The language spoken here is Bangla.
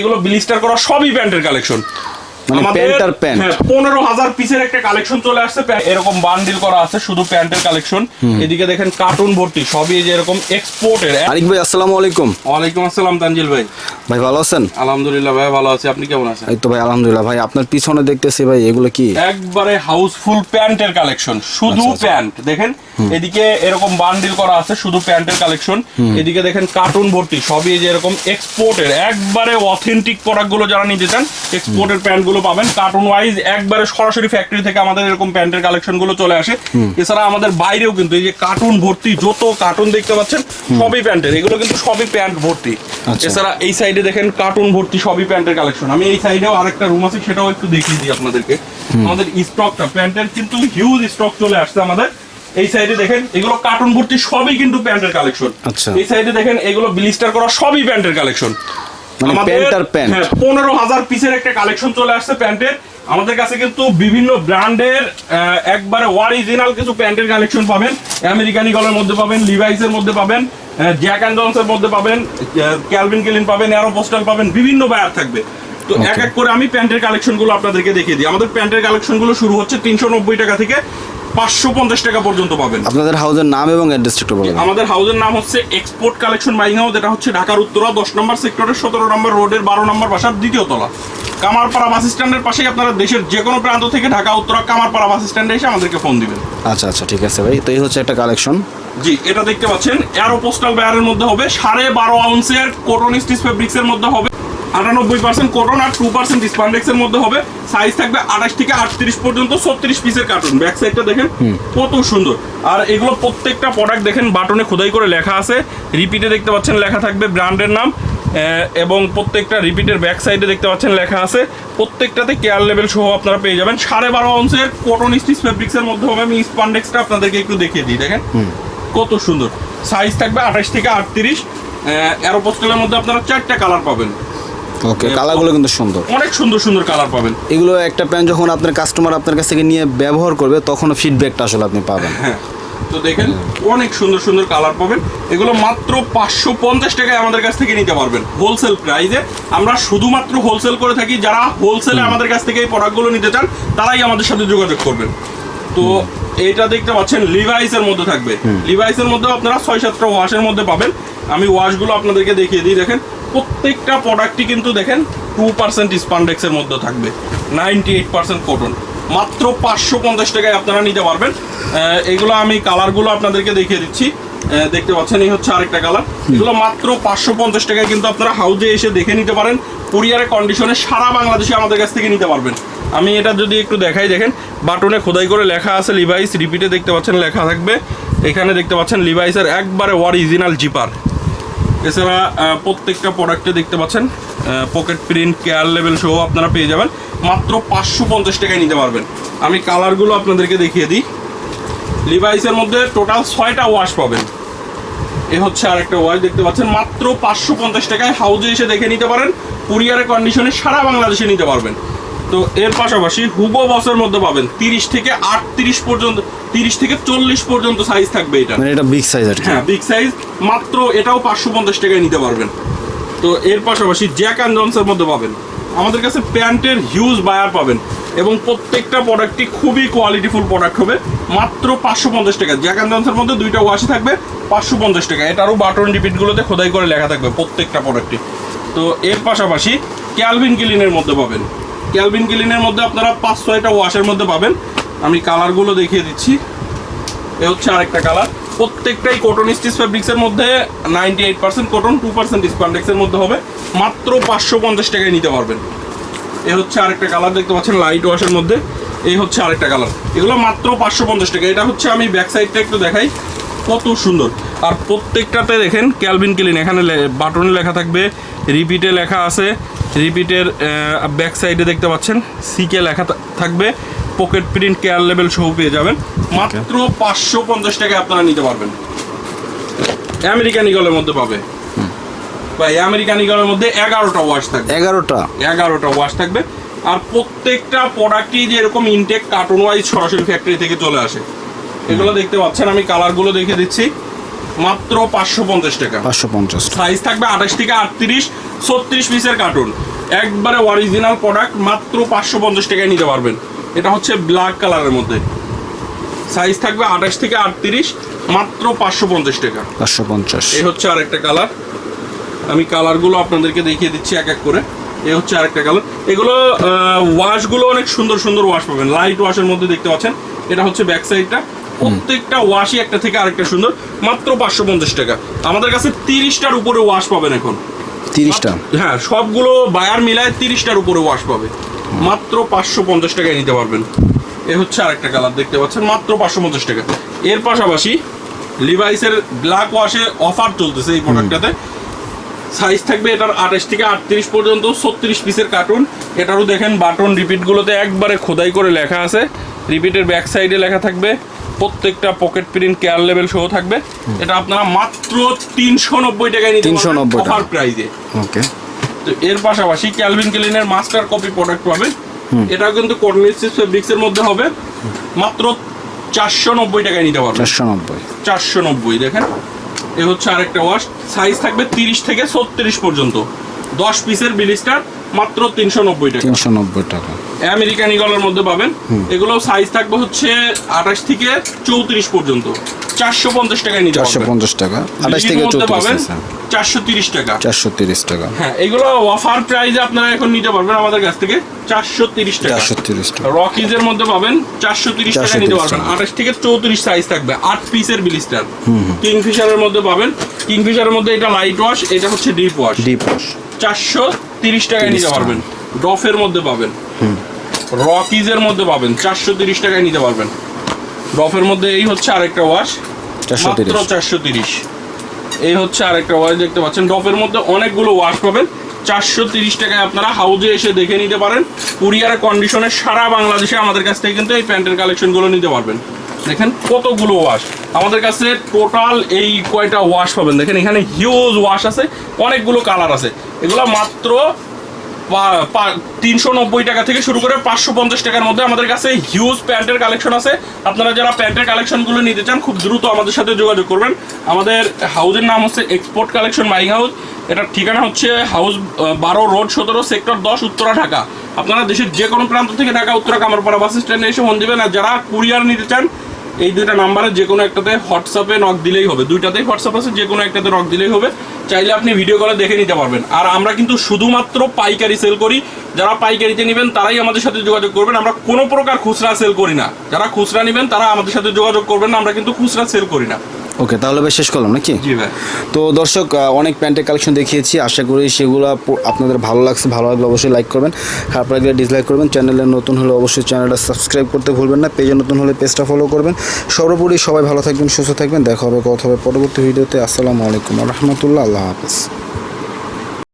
এগুলো ব্লিস্টার করা সবই প্যান্টের কালেকশন। মানে প্যান্ট আর প্যান্ট। পনেরো হাজার পিসের একটা কালেকশন চলে আসছে। এরকম বান্ডিল করা আছে শুধু প্যান্টের কালেকশন এদিকে দেখেন কার্টুন ভর্তি সবই যে এরকম এক্সপোর্টের আরিক ভাই আসসালামু আলাইকুম। ওয়ালাইকুম আসসালাম তানজিল ভাই। ভাই ভালো আছেন? আলহামদুলিল্লাহ ভাই ভালো আছি। আপনি কেমন আছেন? এই তো ভাই আলহামদুলিল্লাহ ভাই আপনার পিছনে দেখতেছি ভাই এগুলো কি? একবারে হাউসফুল প্যান্টের কালেকশন শুধু আচ্ছা, আচ্ছা। প্যান্ট। দেখেন এদিকে এরকম বান্ডিল করা আছে শুধু প্যান্টের কালেকশন এদিকে দেখেন কার্টুন ভর্তি সবই যে এরকম এক্সপোর্টের একবারে অথেন্টিক প্রোডাক্টগুলো যারা নিতে চান এক্সপোর্টের প্যান্ট গুলো পাবেন। কার্টুন ওয়াইজ একবারে সরাসরি ফ্যাক্টরি থেকে আমাদের এরকম প্যান্টের কালেকশনগুলো চলে আসে। এছাড়া আমাদের বাইরেও কিন্তু এই যে কার্টুন ভর্তি যত কার্টুন দেখতে পাচ্ছেন সবই প্যান্টের এগুলো কিন্তু সবই প্যান্ট ভর্তি। আচ্ছা। এছাড়া এই সাইডে দেখেন কার্টুন ভর্তি সবই প্যান্টের কালেকশন আমি এই সাইডেও আরেকটা রুম আছে সেটাও একটু দেখিয়ে দিই আপনাদেরকে। আমাদের স্টকটা প্যান্টের কিন্তু হিউজ স্টক চলে আসছে আমাদের। এই সাইডে দেখেন এগুলো কার্টুন ভর্তি সবই কিন্তু প্যান্টের কালেকশন আচ্ছা। এই সাইডে দেখেন এগুলো ব্লিস্টার করা সবই প্যান্টের কালেকশন মানে। হ্যাঁ পনেরো হাজার পিসের একটা কালেকশন চলে আসছে প্যান্টের। আমাদের কাছে কিন্তু বিভিন্ন ব্র্যান্ডের একবারে অরিজিনাল কিছু প্যান্টের কালেকশন পাবেন। আমেরিকান ইগলের মধ্যে পাবেন লিভাইসের মধ্যে পাবেন জ্যাক অ্যান্ড জনসের মধ্যে পাবেন ক্যালভিন কেলিন পাবেন অ্যারো পোস্টাল পাবেন বিভিন্ন বায়ার থাকবে। তো এক এক করে আমি প্যান্টের কালেকশনগুলো আপনাদেরকে দেখিয়ে দিই। আমাদের প্যান্টের কালেকশনগুলো শুরু হচ্ছে তিনশো নব্বই টাকা থেকে। পাঁচশো পঞ্চাশ টাকা পর্যন্ত পাবেন। আপনাদের হাউসের নাম এবং অ্যাড্রেসটা একটু বলবেন আমাদের হাউসের নাম হচ্ছে এক্সপোর্ট কালেকশন বাইং হাউস এটা হচ্ছে ঢাকার উত্তরা দশ নম্বর সেক্টরের সতেরো নম্বর রোডের বারো নম্বর বাসার দ্বিতীয় তলা। কামারপাড়া বাস স্ট্যান্ডের পাশেই আপনারা দেশের যে কোনো প্রান্ত থেকে ঢাকা উত্তরা কামারপাড়া বাস স্ট্যান্ডে এসে আমাদেরকে ফোন দিবেন। আচ্ছা আচ্ছা ঠিক আছে ভাই। তো এই হচ্ছে একটা কালেকশন জি এটা দেখতে পাচ্ছেন। অ্যারো পোস্টাল ব্যারের মধ্যে হবে সাড়ে বারো আউন্সের কোটন স্টিচ ফেব্রিক্স এর মধ্যে হবে। আটানব্বই পার্সেন্ট কটন আর টু পার্সেন্ট স্পান্ডেক্স এর মধ্যে হবে। সাইজ থাকবে আঠাশ থেকে আটত্রিশ পর্যন্ত ছত্রিশ পিসের কার্টুন ব্যাক সাইডটা দেখেন কত সুন্দর। আর এগুলো প্রত্যেকটা প্রোডাক্ট দেখেন বাটনে খোদাই করে লেখা আছে। রিপিটে দেখতে পাচ্ছেন লেখা থাকবে ব্র্যান্ডের নাম এবং প্রত্যেকটা রিপিটের ব্যাক সাইডে দেখতে পাচ্ছেন লেখা আছে। প্রত্যেকটাতে কেয়ার লেভেল সহ আপনারা পেয়ে যাবেন। সাড়ে বারো আউন্সের কটন স্টিচ ফেব্রিক্সের মধ্যে হবে। আমি স্পান্ডেক্সটা আপনাদেরকে একটু দেখিয়ে দিই দেখেন। কত সুন্দর। সাইজ থাকবে আঠাশ থেকে আটত্রিশ। অ্যারো পোস্টালের মধ্যে আপনারা চারটা কালার পাবেন। ওকে কালারগুলো কিন্তু সুন্দর। অনেক সুন্দর সুন্দর কালার পাবেন। এগুলো একটা প্যান্ট যখন আপনার কাস্টমার আপনার কাছ থেকে নিয়ে ব্যবহার করবে তখন ফিডব্যাকটা আসলে আপনি পাবেন। হ্যাঁ তো দেখেন অনেক সুন্দর সুন্দর কালার পাবেন। এগুলো মাত্র পাঁচশো পঞ্চাশ টাকায় আমাদের কাছ থেকে নিতে পারবেন হোলসেল প্রাইসে আমরা শুধুমাত্র হোলসেল করে থাকি যারা হোলসেলে আমাদের কাছ থেকে এই প্রোডাক্টগুলো নিতে চান তারাই আমাদের সাথে যোগাযোগ করবেন। তো এটা দেখতে পাচ্ছেন লিভাইসের মধ্যে থাকবে। লিভাইসের মধ্যে আপনারা ছয় সাতটা ওয়াশের মধ্যে পাবেন। আমি ওয়াশগুলো আপনাদেরকে দেখিয়ে দিই দেখেন। প্রত্যেকটা প্রোডাক্টই কিন্তু দেখেন টু পার্সেন্ট স্পান্ডেক্সের মধ্যে থাকবে। নাইনটি এইট পার্সেন্ট কটন মাত্র পাঁচশো পঞ্চাশ টাকায় আপনারা নিতে পারবেন। এগুলো আমি কালারগুলো আপনাদেরকে দেখিয়ে দিচ্ছি। দেখতে পাচ্ছেন এই হচ্ছে আরেকটা কালার এগুলো মাত্র পাঁচশো পঞ্চাশ টাকায় কিন্তু আপনারা হাউজে এসে দেখে নিতে পারেন। কুরিয়ারের কন্ডিশনে সারা বাংলাদেশে আমাদের কাছ থেকে নিতে পারবেন। আমি এটা যদি একটু দেখাই দেখেন বাটনে খোদাই করে লেখা আছে লিভাইস রিপিটে দেখতে পাচ্ছেন লেখা থাকবে। এখানে দেখতে পাচ্ছেন লিভাইসের একবারে অরিজিনাল জিপার এছাড়া প্রত্যেকটা প্রোডাক্টে দেখতে পাচ্ছেন পকেট প্রিন্ট কেয়ার লেভেল সহ আপনারা পেয়ে যাবেন। মাত্র পাঁচশো পঞ্চাশ টাকায় নিতে পারবেন। আমি কালারগুলো আপনাদেরকে দেখিয়ে দিই। লিভাইসের মধ্যে টোটাল ছয়টা ওয়াশ পাবেন। এ হচ্ছে আরেকটা ওয়াশ দেখতে পাচ্ছেন, মাত্র পাঁচশো পঞ্চাশ টাকায় হাউজে এসে দেখে নিতে পারেন। কুরিয়ারের কন্ডিশনে সারা বাংলাদেশে নিতে পারবেন। তো এর পাশাপাশি হুবো বসের মধ্যে পাবেন তিরিশ থেকে আটত্রিশ পর্যন্ত তিরিশ থেকে চল্লিশ পর্যন্ত সাইজ থাকবে এটা। মানে এটা বিগ সাইজ আর হ্যাঁ বিগ সাইজ মাত্র এটাও পাঁচশো পঞ্চাশ টাকায় নিতে পারবেন। তো এর পাশাপাশি জ্যাক অ্যান্ড জনসের মধ্যে পাবেন। আমাদের কাছে প্যান্টের হিউজ বায়ার পাবেন এবং প্রত্যেকটা প্রোডাক্টই খুবই কোয়ালিটিফুল প্রোডাক্ট হবে মাত্র পাঁচশো পঞ্চাশ টাকা। জ্যাক অ্যান্ড জনসের মধ্যে দুইটা ওয়াশি থাকবে পাঁচশো পঞ্চাশ টাকা। এটারও বাটন রিপিটগুলোতে খোদাই করে লেখা থাকবে প্রত্যেকটা প্রোডাক্টই তো এর পাশাপাশি ক্যালভিন কিলিনের মধ্যে পাবেন। ক্যালভিন কিলিনের মধ্যে আপনারা পাঁচ ছয়টা ওয়াশের মধ্যে পাবেন। আমি কালারগুলো দেখিয়ে দিচ্ছি। এ হচ্ছে আরেকটা কালার প্রত্যেকটাই কটন স্টিচ ফেব্রিক্সের মধ্যে ninety eight percent cotton two percent স্পান্ডেক্সের মধ্যে হবে। মাত্র পাঁচশো পঞ্চাশ টাকায় নিতে পারবেন। এ হচ্ছে আরেকটা কালার দেখতে পাচ্ছেন লাইট ওয়াশের মধ্যে। এই হচ্ছে আরেকটা কালার এগুলো মাত্র পাঁচশো পঞ্চাশ টাকা। এটা হচ্ছে আমি ব্যাক সাইডটা একটু দেখাই। কত সুন্দর। আর প্রত্যেকটাতে দেখেন ক্যালভিন ক্লিন এখানে বাটনে লেখা থাকবে রিপিটে লেখা আছে। রিপিটের ব্যাক সাইডে দেখতে পাচ্ছেন সিকে লেখা থাকবে পকেট প্রিন্ট কেয়ার লেভেল সহ পেয়ে যাবেন। মাত্র পাঁচশো পঞ্চাশ টাকায় আপনারা নিতে পারবেন। আমেরিকান ইগলের মধ্যে পাবে। বা আমেরিকান ইগলের মধ্যে এগারোটা ওয়াশ থাকবে। এগারোটা? এগারোটা ওয়াশ থাকবে। আর প্রত্যেকটা প্রোডাক্টই যে এরকম ইনটেক কার্টুন ওয়াইজ সরাসরি ফ্যাক্টরি থেকে চলে আসে। এগুলো দেখতে পাচ্ছেন আমি কালারগুলো দেখে দিচ্ছি। মাত্র পাঁচশো পঞ্চাশ টাকা। পাঁচশো পঞ্চাশ। সাইজ থাকবে আঠাশ থেকে আটত্রিশ। ছত্রিশ পিসের কার্টুন একবারে অরিজিনাল প্রোডাক্ট মাত্র পাঁচশো পঞ্চাশ টাকায় নিতে পারবেন। এটা হচ্ছে ব্ল্যাক কালারের মধ্যে। সাইজ থাকবে আঠাশ থেকে আটত্রিশ মাত্র পাঁচশো পঞ্চাশ টাকা। পাঁচশো পঞ্চাশ। এই হচ্ছে আরেকটা কালার আমি কালারগুলো আপনাদেরকে দেখিয়ে দিচ্ছি এক এক করে। এ হচ্ছে আরেকটা কালার এগুলো ওয়াশগুলো অনেক সুন্দর সুন্দর ওয়াশ পাবেন। লাইট ওয়াশের মধ্যে দেখতে পাচ্ছেন। এটা হচ্ছে ব্যাক সাইডটা প্রত্যেকটা ওয়াশই একটা থেকে আরেকটা সুন্দর মাত্র পাঁচশো পঞ্চাশ টাকা। আমাদের কাছে তিরিশটার উপরে ওয়াশ পাবেন এখন। তিরিশটা। হ্যাঁ সবগুলো বায়ার মিলায় তিরিশটার উপরে ওয়াশ পাবে। মাত্র পাঁচশো পঞ্চাশ টাকায় নিতে পারবেন। এ হচ্ছে আরেকটা কালার দেখতে পাচ্ছেন? মাত্র পাঁচশো পঞ্চাশ টাকা। এর পাশাপাশি লিভাইসের ব্ল্যাক ওয়াশে অফার চলতেছে এই প্রোডাক্টটাতে সাইজ থাকবে এটার আঠাশ থেকে আটত্রিশ পর্যন্ত, ছত্রিশ পিসের কার্টুন এটারও দেখেন বাটন রিপিটগুলোতে একবারে খোদাই করে লেখা আছে। রিপিটের ব্যাক সাইডে লেখা থাকবে। প্রত্যেকটা পকেট প্রিন্ট কেয়ার লেভেল সহ থাকবে। এটা আপনারা মাত্র তিনশো নব্বই টাকায় নিতে 390 টাকা। অফার প্রাইজে ওকে। তো এর পাশাপাশি ক্যালভিন ক্লিনের মাস্টার কপি প্রোডাক্ট পাবেন। এটাও কিন্তু কর্নিসিস ফেব্রিক্সের মধ্যে হবে। মাত্র চারশো নব্বই টাকায় নিতে পারবেন। চারশো নব্বই। চারশো নব্বই দেখেন। এ হচ্ছে আরেকটা ওয়াশ সাইজ থাকবে তিরিশ থেকে ছত্রিশ পর্যন্ত। দশ পিসের বিলিস্টার মাত্র তিনশো নব্বই টাকা। তিনশো নব্বই টাকা। আমেরিকান ইগলের মধ্যে পাবেন। এগুলো সাইজ থাকবে হচ্ছে আঠাশ থেকে চৌত্রিশ পর্যন্ত। চারশো পঞ্চাশ টাকায় নিতে চারশো পঞ্চাশ টাকা। আঠাশ থেকে পাবেন চারশো তিরিশ টাকা। চারশো তিরিশ টাকা। হ্যাঁ এগুলো অফার প্রাইসে আপনারা এখন নিতে পারবেন আমাদের কাছ থেকে চারশো তিরিশ টাকা। চারশো তিরিশ টাকা। রকিজের মধ্যে পাবেন চারশো তিরিশ টাকা নিতে পারবেন। আঠাশ থেকে চৌত্রিশ সাইজ থাকবে। আট পিসের বিলিস্টার কিংফিশারের মধ্যে পাবেন। কিংফিশারের মধ্যে এটা লাইট ওয়াশ এটা হচ্ছে ডিপ ওয়াশ ডিপ ওয়াশ চারশো তিরিশ টাকায় নিতে পারবেন। ডফের মধ্যে পাবেন। রকিজের মধ্যে পাবেন। চারশো তিরিশ টাকায় নিতে পারবেন। ডফের মধ্যে এই হচ্ছে আরেকটা ওয়াশ মাত্র চারশো তিরিশ। এই হচ্ছে আরেকটা ওয়াশ দেখতে পাচ্ছেন। ডফের মধ্যে অনেকগুলো ওয়াশ পাবেন। চারশো তিরিশ টাকায় আপনারা হাউজে এসে দেখে নিতে পারেন। কুরিয়ার কন্ডিশনে সারা বাংলাদেশে আমাদের কাছ থেকে কিন্তু এই প্যান্টের কালেকশনগুলো নিতে পারবেন। দেখেন কতগুলো ওয়াশ আমাদের কাছে টোটাল এই কয়টা ওয়াশ পাবেন? দেখেন, এখানে হিউজ ওয়াশ আছে, অনেকগুলো কালার আছে। এগুলো মাত্র তিনশো নব্বই টাকা থেকে শুরু করে পাঁচশো পঞ্চাশ টাকার মধ্যে আমাদের কাছে হিউজ প্যান্টের কালেকশন আছে। আপনারা যারা প্যান্টের কালেকশনগুলো নিতে চান, খুব দ্রুত আমাদের সাথে যোগাযোগ করবেন। আমাদের হাউজের নাম হচ্ছে এক্সপোর্ট কালেকশন মাই হাউস এটার ঠিকানা হচ্ছে হাউস বারো রোড সতেরো, সেক্টর দশ, উত্তরা, ঢাকা। আপনারা দেশের যে কোনো প্রান্ত থেকে ঢাকা, উত্তরা কামারপাড়া বাস স্ট্যান্ডে এসে ফোন দেবেন। আর যারা কুরিয়ার নিতে চান এই দুইটা নাম্বারে যে কোনো একটাতে হোয়াটসঅ্যাপে নক দিলেই হবে। দুইটাতেই হোয়াটসঅ্যাপ আছে যে কোনো একটাতে নক দিলেই হবে। চাইলে আপনি ভিডিও কলে দেখে নিতে পারবেন। আর আমরা কিন্তু শুধুমাত্র পাইকারি সেল করি। যারা পাইকারিতে নেবেন, তারাই আমাদের সাথে যোগাযোগ করবেন। আমরা কোনো প্রকার খুচরা সেল করি না। যারা খুচরা নেবেন, তারা আমাদের সাথে যোগাযোগ করবেন না। আমরা কিন্তু খুচরা সেল করি না। ওকে তাহলে ভাই শেষ করলাম নাকি? তো দর্শক অনেক প্যান্টের কালেকশন দেখিয়েছি আশা করি সেগুলো আপনাদের ভালো লাগছে ভালো লাগলে অবশ্যই লাইক করবেন। খারাপ লাগলে ডিসলাইক করবেন চ্যানেলে নতুন হলে অবশ্যই চ্যানেলটা সাবস্ক্রাইব করতে ভুলবেন না পেজে নতুন হলে পেজটা ফলো করবেন। সর্বোপরি সবাই ভালো থাকবেন সুস্থ থাকবেন দেখা হবে কথা হবে পরবর্তী ভিডিওতে আসসালামু আলাইকুম রহমতুল্লাহ আল্লাহ হাফেজ।